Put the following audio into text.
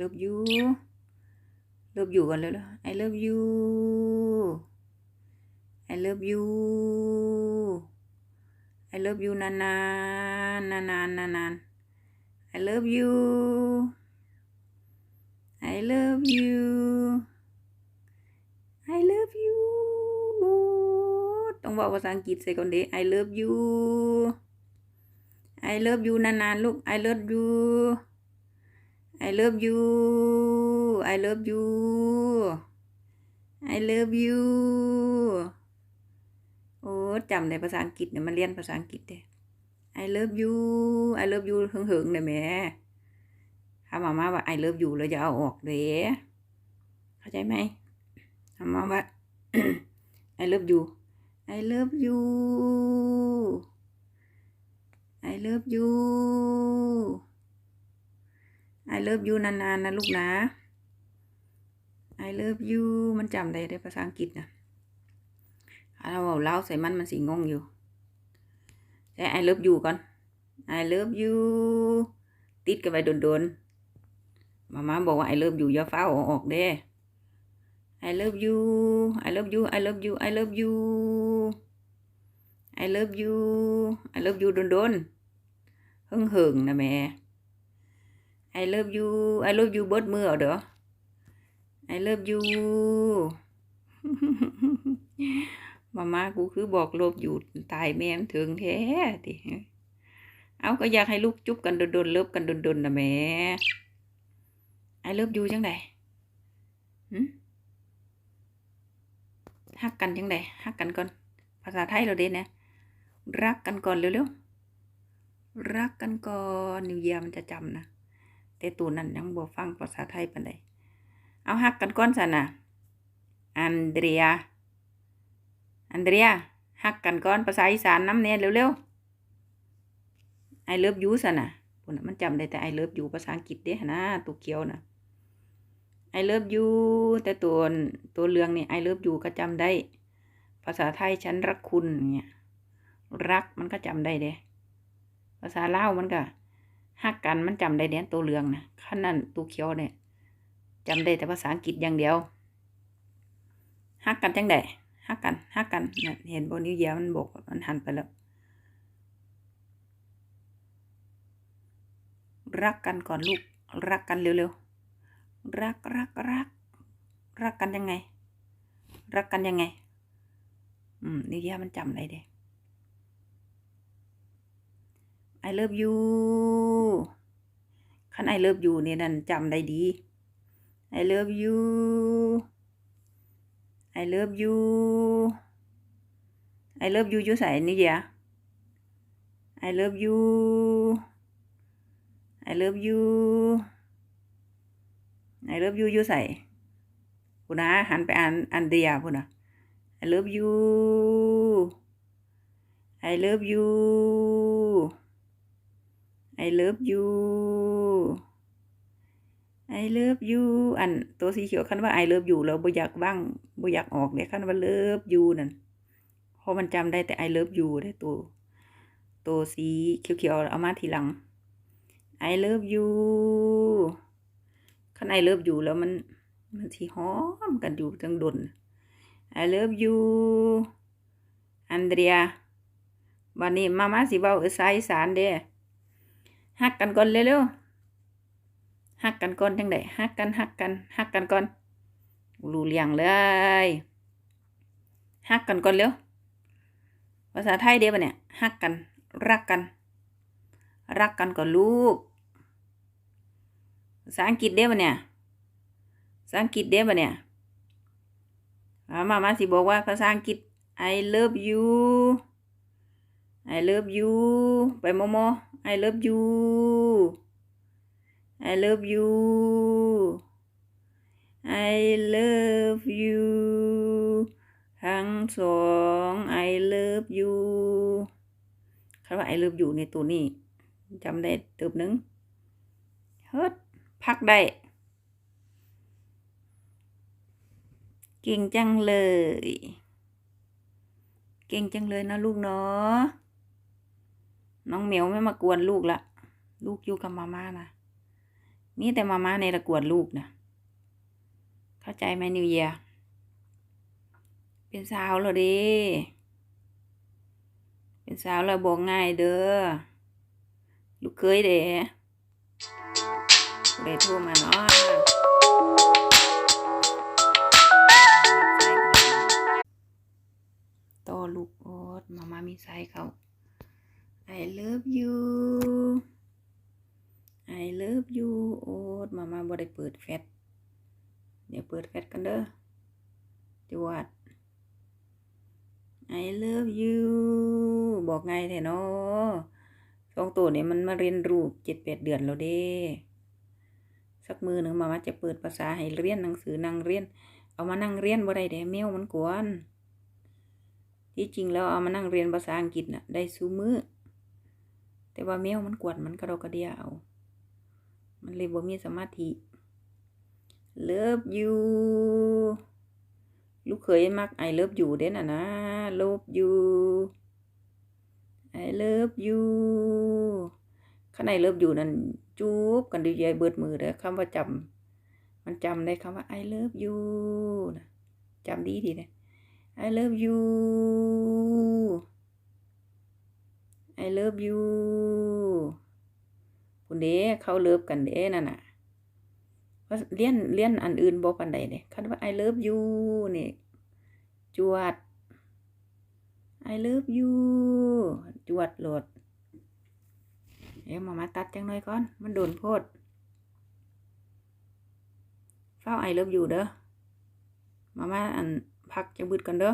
love you love you ก่อนเลยเลย I love you I love you I love you นานนานานนานานาน I love you I love you I love you ต้องบอกภาษาอังกฤษใส่ก่อนดิ I love you I love you นานๆลูก I love you I love you I love you I love you โอ้จำในภาษาอังกฤษเนี่ยมันเรียนภาษาอังกฤษเด้ I love you I love you หึงๆเลยแม่ถ้ามามาว่า I love you แล้วจะเอาออกเด้เข้าใจไหมถ้ามาว่า I love you I love you I love you I love you นานๆนะลูกนะ I love you มันจำได้ได้ภาษาอังกฤษนะเราเอาเล่าใส่มันมันสีงงอยู่แต่ I love you ก่อน I love you ติดกันไปโดนๆมาม่าบอกว่า I love you อย่าฟ้าเอาออกเด้ I love you I love you I love you I love you I love you I love you โดนๆหึงๆนะแม่ I love you I love you เบิดมือเอาเด้อ I love you มาม่ากูคือบอกลบอยู่ตายแม่มถึงแท้ติเอาก็อยากให้ลูกจุ๊บกันโดนๆเลิฟกันโดนๆนะแม่ I love you จังไดหึฮักกันจังไดฮักกันก่อน ภาษาไทยเราเด้นะ รักกันก่อนเร็วๆ รักกันก่อนนิวเยียมันจะจำนะ แต่ตัวนั้นยังบ่ฟังภาษาไทยปานใดเอาฮักกันก่อนสันนะอันเดรีย อันเดรียฮักกันก่อนภาษาอีสานน้ำเนียเร็วๆ I love you สันนะพุ่นน่ะมันจำได้แต่ I love you ภาษาอังกฤษเด้นะตัวเกียวนะ I love you แต่ตัวตัวเรืองนี่ I love you ก็จำได้ ภาษาไทยฉันรักคุณเนี่ยรักมันก็จำได้เด้ภาษาเล่ามันก็ ฮักกันมันจำได้เด้ตัวเรืองนะขั้นนั้นตัวเขียวเนี่ยจำได้แต่ภาษาอังกฤษอย่างเดียวฮักกันจังไดฮักกันฮักกันเนี่ยเห็นบนนิ้วเยียมันบกมันหันไปแล้ว รักกันก่อนลูก รักกันเร็วๆรักรักรัก รักกันยังไง รักกันยังไง อืมนิ้วเยียมันจำได้เด้ I love you คัน I love you เนี่ยนั่นจำได้ดี I love you I love you I love you อยู่ใส่นี่เดีย I love you I love you I love you อยู่ใส่พูนะหันไปอ่านอันเดียพูนะ I love you I love you I love you I love you อันตัวสีเขียวคันว่า I love you แล้วบ่อยากว่างบ่อยากออกเด้คันว่า love you นั่นเพราะมันจำได้แต่ I love you ได้ตัวตัวสีเขียวๆเอามาทีหลัง I love you คัน I love you แล้วมันมันสิหอมกันอยู่จังดน I love you อันเดรียบัดนี้มามาสิเว้าภาษาอีสานเด้ ฮักกันก่อนเร็วๆฮักกันก่อนจังไดฮักกันฮักกันฮักกันก่อนรู้เรื่องเลยฮักกันก่อนเร็วภาษาไทยเด้ปะเนี่ยฮักกัน รักกัน รักกันก่อนลูกภาษาอังกฤษเด้ปะเนี่ยภาษาอังกฤษเด้ปะเนี่ยมามาสิบอกว่าภาษาอังกฤษ I love you I love you ไปโมโม I love you I love you I love you ทั้งสอง I love you คำว่า I love you ในตัวนี้จำได้เติบหนึ่งเฮ็ดพักได้เก่งจังเลย เก่งจังเลยนะลูกเนาะ น้องเหมียวไม่มากวนลูกละ ลูกอยู่กับมาม่านะ มีแต่มาม่าในระกวดลูกนะ เข้าใจไหมนิวเยีย เป็นสาวแล้วดิ เป็นสาวแล้วบอกง่ายเด้อ ลูกเคยเด้เด้โทรมาเนาะต่อลูกโอ๊ตมาม่ามีไซส์เขา I love you I love you โอ๊ตมามาบ่ได้เปิดแฟลชเดี๋ยวเปิดแฟลชกันเด้อจวด I love you บอกไงแท้เนาะสองตัวนี้มันมาเรียนรู้เจ็ดแปดเดือนแล้วเด้ สักมือหนึ่งมามาจะเปิดภาษาให้เรียนหนังสือนั่งเรียน เอามานั่งเรียนบ่ได้เด้แมวมันกวนที่จริงแล้วเอามานั่งเรียนภาษาอังกฤษน่ะ ได้ซูมือ แต่ว่าแมวมันกวนมันกระดกกระเดียเอา มันเลยบ่มีสมาธิ Love you ลูกเคยมัก I love you เด้น่ะนะ Love you I love you ข้างใน love you นั่นจูบกันดีใจเบิดมือเด้อคำว่าจำมันจำได้คำว่า I love you นะจำดีดีนะ I love you I love you คุณเด้เขาเลิฟกันเด้นั่นน่ะว่าเรียนเรียนอันอื่นบ่ปานใดเด้คันว่า I love you นี่จวด I love you จวดโหลดเดี๋ยวมามาตัดจังหน่อยก่อน มันโดนโพดเฝ้า I love you เด้อ มามาอันพักจะบึดกันเด้อ